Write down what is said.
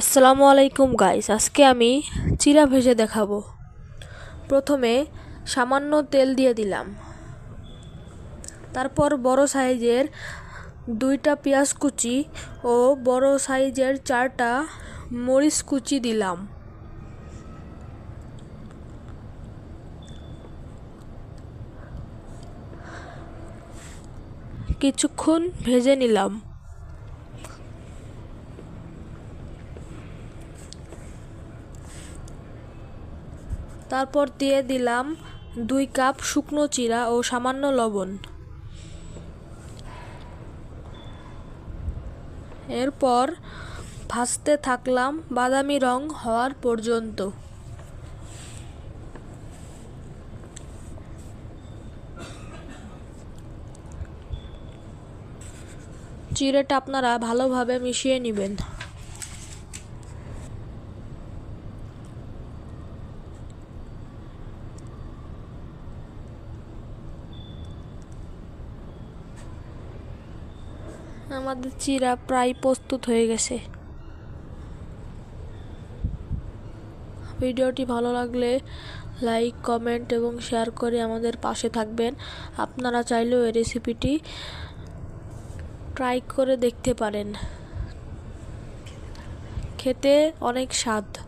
আসসালামু আলাইকুম গাইস আজকে আমি চিরা ভেজে দেখাবো। প্রথমে সামান্য তেল দিয়ে দিলাম। তারপর বড় সাইজের দুইটা পেঁয়াজ কুচি ও বড় সাইজের চারটা মরিচ কুচি দিলাম। কিছুক্ষণ ভেজে নিলাম। তারপর দিয়ে দিলাম দুই কাপ শুকনো চিরা ও সামান্য লবণ। এরপর ভাজতে থাকলাম বাদামি রং হওয়ার পর্যন্ত। চিড়েটা আপনারা ভালোভাবে মিশিয়ে নেবেন। আমাদের চিরা প্রায় প্রস্তুত হয়ে গেছে। ভিডিওটি ভালো লাগলে লাইক, কমেন্ট এবং শেয়ার করে আমাদের পাশে থাকবেন। আপনারা চাইলেও এই রেসিপিটি ট্রাই করে দেখতে পারেন। খেতে অনেক স্বাদ।